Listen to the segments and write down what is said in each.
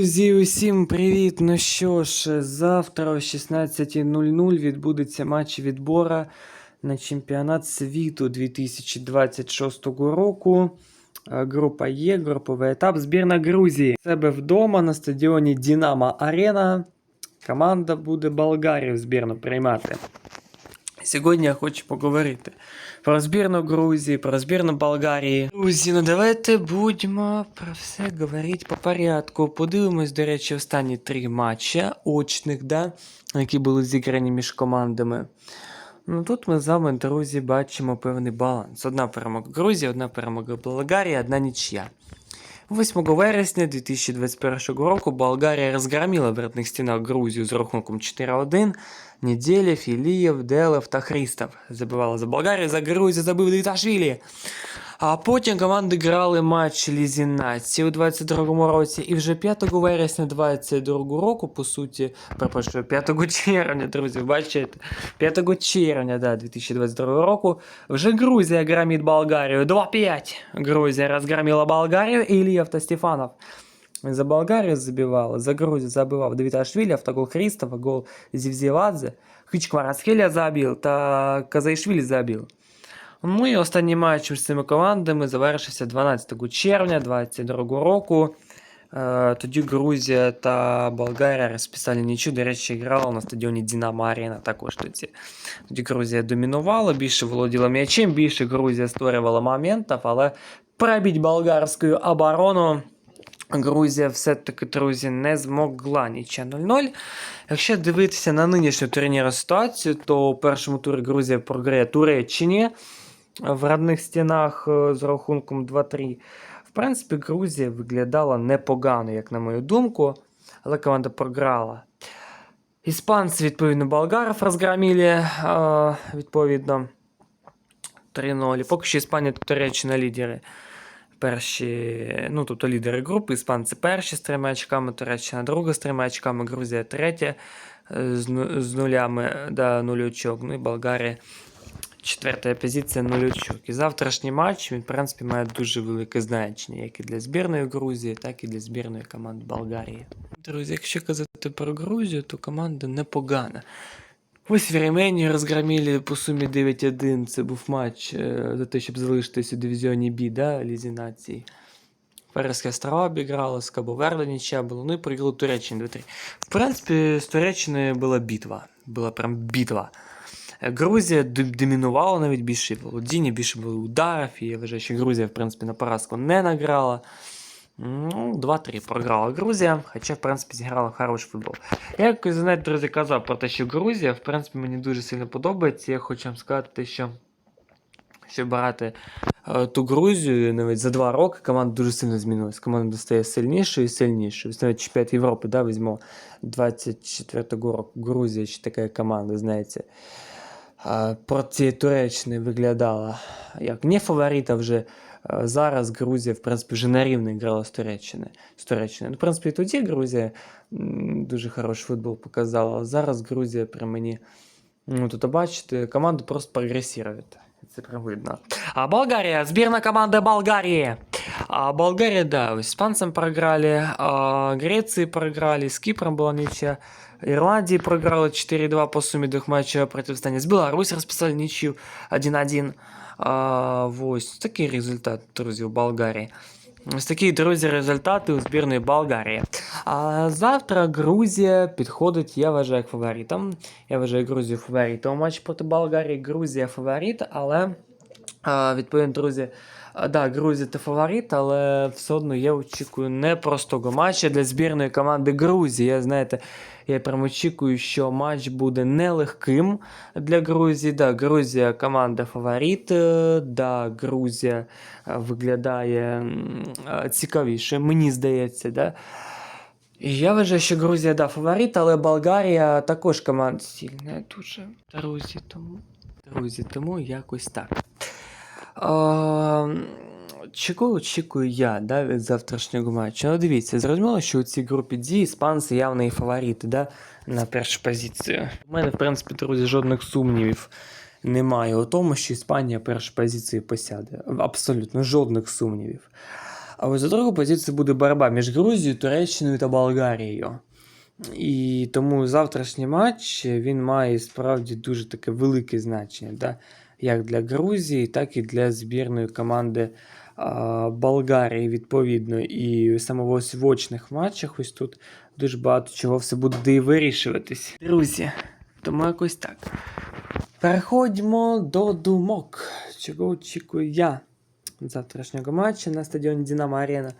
Друзі, усім привіт! Ну що ж, завтра о 16.00 відбудеться матч відбора на чемпіонат світу 2026 року. Е, Група Є, груповий етап. Збірна Грузії. Себе вдома на стадіоні Дінамо Арена. Команда буде Болгарію збірну приймати. Сьогодні я хочу поговорити про збірну Грузії, про збірну Болгарії. Друзі, ну давайте будемо про все говорити по порядку. Подивимось, до речі, останні три матчі очних, да, які були зіграні між командами. Ну тут ми з вами, друзі, бачимо певний баланс. Одна перемога Грузії, одна перемога Болгарії, одна нічия. 8 вересня 2021 року Болгарія розгромила в родних стінах Грузію з рахунком 4-1. Неділя, Філієв, Делев та Христов забивали за Болгарію, за Грузію забив Диташвілі. А потім команди грали матч Лізі Нації у 22-му році, і вже 5 вересня 22 року, по суті, перепрошую, 5 червня, друзі, бачите, 5 червня да, 2022 року вже Грузія громить Болгарію 2-5. Грузія розгромила Болгарію, і Ілієв та Стефанов. За Болгарію забивали, за Грузію забивав Давіташвілі, автогол Христова, гол Зівзівадзе, Хичкварасхеля забив та Казайшвілі забив. Ну і останній матч між цими командами завершився 12 червня 2022 року. Е, Тоді Грузія та Болгарія розписали нічу. До речі, грала на стадіоні Динамо Арена також тоді. Тоді Грузія домінувала, більше володіла м'ячем, більше Грузія створювала моментів, але пробити болгарську оборону Грузія все-таки, друзі, не змогла нічия 0-0. Якщо дивитися на нинішню турнірну ситуацію, то у першому турі Грузія програє Туреччині в родних стінах е, з рахунком 2-3. В принципі, Грузія виглядала непогано, як на мою думку, але команда програла. Іспанці, відповідно, болгарів розгромили, е, відповідно, 3-0. Поки що Іспанія та Туреччина лідери. Перші, ну, тобто лідери групи, іспанці перші з трьома очками, Туреччина друга з трьома очками, Грузія третя е, з, ну- нулями, да, нуль ну і Болгарія четверта позиція, нуль очок. І завтрашній матч, він, в принципі, має дуже велике значення, як і для збірної Грузії, так і для збірної команди Болгарії. Друзі, якщо казати про Грузію, то команда непогана. Ось Вірменію розгромили по сумі 9-1. Це був матч е, за те, щоб залишитись у дивізіоні Бі, да, Лізі нації. Ферерські острова обіграли, з Кабо-Верде нічия було, ну і програли Туреччині 2-3. В принципі, з Туреччиною була битва. Була прям битва. Грузія домінувала навіть більше володіння, більше було ударів, і я вважаю, що Грузія, в принципі, на поразку не награла. Ну, 2-3 програла Грузія, хоча, в принципі, зіграла хороший футбол. Я якось, знаєте, друзі, казав про те, що Грузія, в принципі, мені дуже сильно подобається. Я хочу вам сказати, що щоб брати е, ту Грузію, навіть за два роки команда дуже сильно змінилась. Команда стає сильнішою і сильнішою. Навіть чемпіонат Європи, да, візьмемо 24-го року. Грузія ще така команда, знаєте. Проти Туреччини виглядала як не фаворита вже. Е, Зараз Грузія, в принципі, вже на рівні грала з Туреччини. З Туреччини. Ну, в принципі, тоді Грузія дуже хороший футбол показала. А зараз Грузія при мені. Ну, тут бачите, команда просто прогресує. Це прям видно. А Болгарія, збірна команда Болгарії. А Болгарія, да, іспанцям програли, а Греції програли, з Кіпром була нічия. Ірландії програли 4-2 по сумі двох матчів протистояння. З Білорусі розписали нічию 1-1. А, ось такий результат, друзі, у Болгарії. Ось такі, друзі, результати у збірної Болгарії. А завтра Грузія підходить, я вважаю, фаворитом. Я вважаю Грузію фаворитом у матчі проти Болгарії. Грузія фаворит, але а, відповідно, друзі. Да, Грузія та фаворит, але все одно я очікую непростого матча для збірної команди Грузії. Я знаєте, я прям очікую, що матч буде нелегким для Грузії. Да, Грузія команда фаворит. е, Да, Грузія е, виглядає е, цікавіше, мені здається. Да? Я вважаю, що Грузія да, фаворит, але Болгарія також команда сильна дуже. Друзі, тому. Друзі, тому якось так. Чого очікую я да, від завтрашнього матчу? Ну, дивіться, зрозуміло, що у цій групі D іспанці явно і фаворити да, на першу позицію. У мене, в принципі, друзі, жодних сумнівів немає у тому, що Іспанія першу позицію посяде. Абсолютно жодних сумнівів. А ось за другу позицію буде боротьба між Грузією, Туреччиною та Болгарією. І тому завтрашній матч він має справді дуже таке велике значення, да? Як для Грузії, так і для збірної команди а, Болгарії, відповідно. І саме в очних матчах ось тут дуже багато чого все буде і вирішуватись. Друзі, тому якось так. Переходьмо до думок. Чого очікую я завтрашнього матчу на стадіоні Динамо Арена.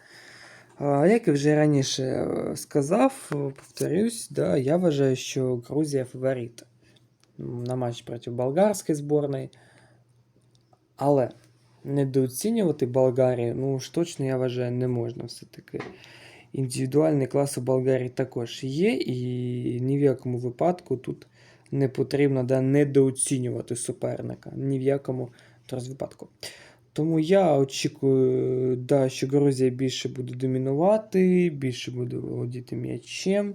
Як і вже раніше е, сказав, повторюсь, да, я вважаю, що Грузія фаворит на матч проти болгарської збірної. Але недооцінювати Болгарію, ну ж точно я вважаю, не можна все-таки. Індивідуальний клас у Болгарії також є, і ні в якому випадку тут не потрібно да, недооцінювати суперника. Ні в якому випадку. Тому я очікую, да, що Грузія більше буде домінувати, більше буде володіти м'ячем.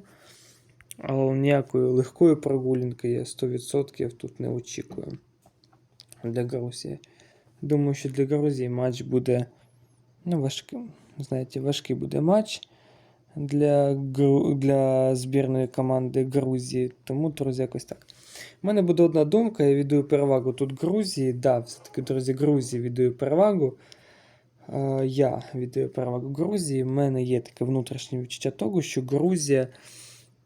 Але ніякої легкої прогулянки я 100% тут не очікую для Грузії. Думаю, що для Грузії матч буде ну, важким. Знаєте, важкий буде матч для, для збірної команди Грузії. Тому, друзі, якось так. У мене буде одна думка, я віддаю перевагу тут Грузії. Да, все-таки, друзі, Грузії віддаю перевагу. Е, я віддаю перевагу Грузії. У мене є таке внутрішнє відчуття того, що Грузія,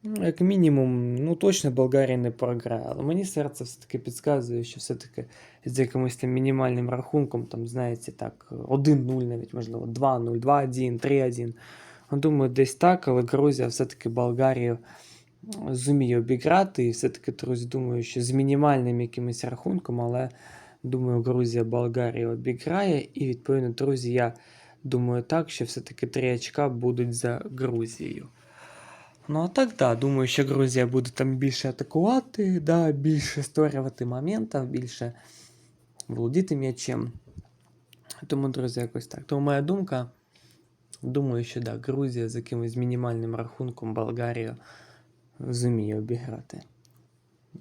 ну, як мінімум, ну точно Болгарії не програє. Але мені серце все-таки підказує, що все-таки з якимось там мінімальним рахунком, там, знаєте, так, 1-0 навіть, можливо, 2-0, 2-1, 3-1. Ну, Думаю, десь так, але Грузія все-таки Болгарію зуміє обіграти. І все-таки, друзі, думаю, що з мінімальним якимось рахунком, але думаю, Грузія Болгарію обіграє. І відповідно, друзі, я думаю так, що все-таки 3 очка будуть за Грузією. Ну, а так, да, думаю, що Грузія буде там більше атакувати, да, більше створювати моментів, більше володіти м'ячем. Тому, друзі, якось так. Тому моя думка. Думаю, що да, Грузія з якимось мінімальним рахунком Болгарію зуміє обіграти.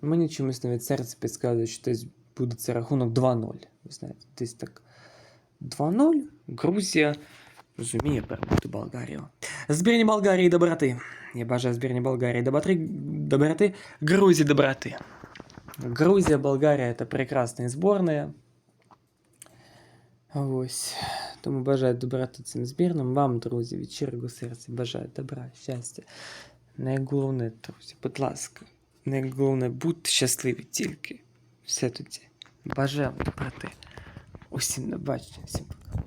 Мені чомусь навіть серце підказує, що десь буде це рахунок 2-0. Ви знаєте, десь так 2-0. Грузія зуміє перемогти Болгарію. Збірні Болгарії доброти. Я бажаю збірні Болгарії доброти, доброти. Грузії доброти. Грузия, Болгария это прекрасные сборные. Ось. Тому бажаю доброти цим збірним. Вам, друзі, від щирого серця бажаю добра, щастя. Найголовне, друзі, будь ласка, найголовне будьте щасливі тільки. Все тоді. Бажаю вам доброти. Усім на бачення, всім пока.